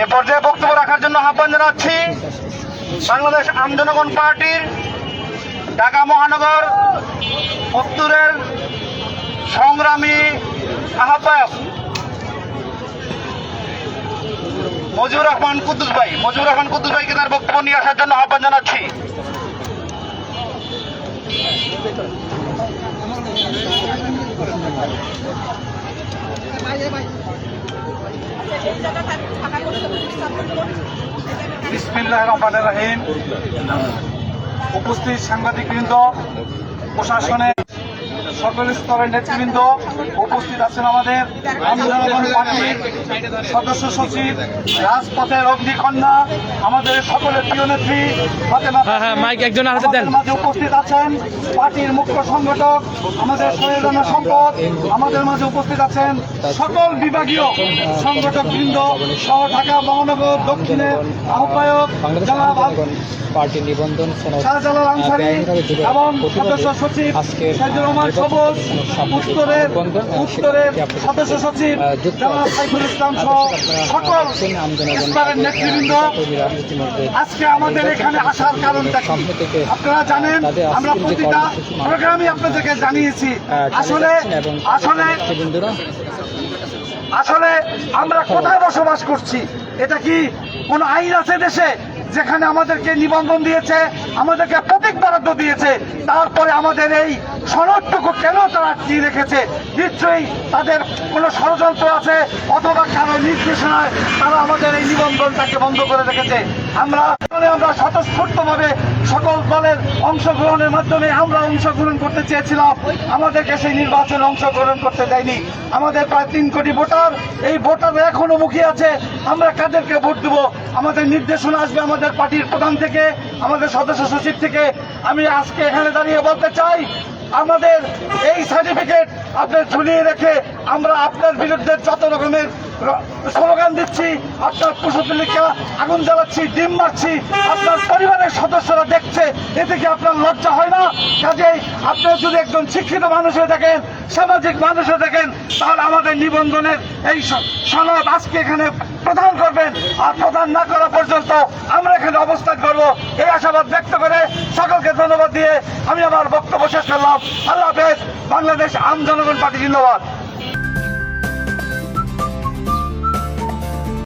এ পর্যায়ে বক্তব্য রাখার জন্য আহ্বান জানাচ্ছি বাংলাদেশ আমজনগণ পার্টির ঢাকা মহানগর উত্তরের সংগ্রামী আহ্বায়ক মজিবুর রহমান কুদ্দুস ভাই। মজিবুর রহমান কুদ্দুস ভাইকে তার বক্তব্য নিয়ে আসার জন্য আহ্বান জানাচ্ছি। বিসমিল্লাহ রহমান রহিম। উপস্থিত সাংবাদিকবৃন্দ প্রশাসনের সকল স্তরের নেতৃবৃন্দ উপস্থিত আছেন আমাদের পার্টির সদস্য সচিব রাজপথের অগ্নিকন্যা আমাদের সকলের প্রিয় নেত্রী হ্যাঁ, হ্যাঁ, মাঝে উপস্থিত আছেন। পার্টির মুখ্য সংগঠক আমাদের সৈয়দনা সম্পদ আমাদের মাঝে উপস্থিত আছেন সকল বিভাগীয় সংগঠক বৃন্দ সহ ঢাকা মহানগর দক্ষিণের আহ্বায়ক পার্টি নিবন্ধন শাহজালাল আনসারি এবং সদস্য সচিব সাইদুর রহমান সবুজ উত্তরের উত্তরের সদস্য সচিব জনাব সাইফুল ইসলাম সহ সকল নেতৃবৃন্দ। আজকে আমাদের এখানে আসার কারণটা আপনারা জানেন আমরা প্রতিটা মানব- আপনাদেরকে জানিয়েছি আসলে আসলে আসলে আমরা কোথায় বসবাস করছি? এটা কি কোন আইন আছে দেশে যেখানে আমাদেরকে নিবন্ধন দিয়েছে আমাদেরকে প্রতীক বরাদ্দ দিয়েছে তারপরে আমাদের এই সনদটুকু কেন তারা কি রেখেছে? নিশ্চয়ই তাদের কোনো ষড়যন্ত্র আছে অথবা কারও নির্দেশনায় তারা আমাদের এই নিবন্ধনটাকে বন্ধ করে রেখেছে। আমরা আমরা স্বতঃস্ফূর্তভাবে সকল দলের অংশগ্রহণের মাধ্যমে আমরা অংশগ্রহণ করতে চেয়েছিলাম। আমাদেরকে সেই নির্বাচনে অংশগ্রহণ করতে দেয়নি। আমাদের প্রায় তিন কোটি ভোটার। এই ভোটার এখনও মুখিয়ে আছে। আমরা কাদেরকে ভোট দেব? আমাদের নির্দেশনা আসবে আমাদের পার্টির প্রধান থেকে, আমাদের সদস্য সচিব থেকে। আমি আজকে এখানে দাঁড়িয়ে বলতে চাই, আমাদের এই সার্টিফিকেট আপনার ঝুলিয়ে রেখে আমরা আপনার বিরুদ্ধে যত রকমের স্লোগান দিচ্ছি, আপনার পশুতলিকা আগুন জ্বালাচ্ছি, ডিম মারছি, আপনার পরিবারের সদস্যরা দেখছে এতে কি আপনার লজ্জা হয় না? কাজেই আপনার যদি একজন শিক্ষিত মানুষ হয়ে থাকেন, সামাজিক মানুষ হয়ে থাকেন, তাহলে আমাদের নিবন্ধনের এই সনদ আজকে এখানে প্রদান করবেন। আর প্রদান না করা পর্যন্ত আমরা এখানে অবস্থান করব। এই আশাবাদ ব্যক্ত করে সকলকে ধন্যবাদ দিয়ে আমি আমার বক্তব্য শেষ করলাম। আল্লাহ হাফেজ। বাংলাদেশ আম জনগণ পার্টি, জিন্দাবাদ।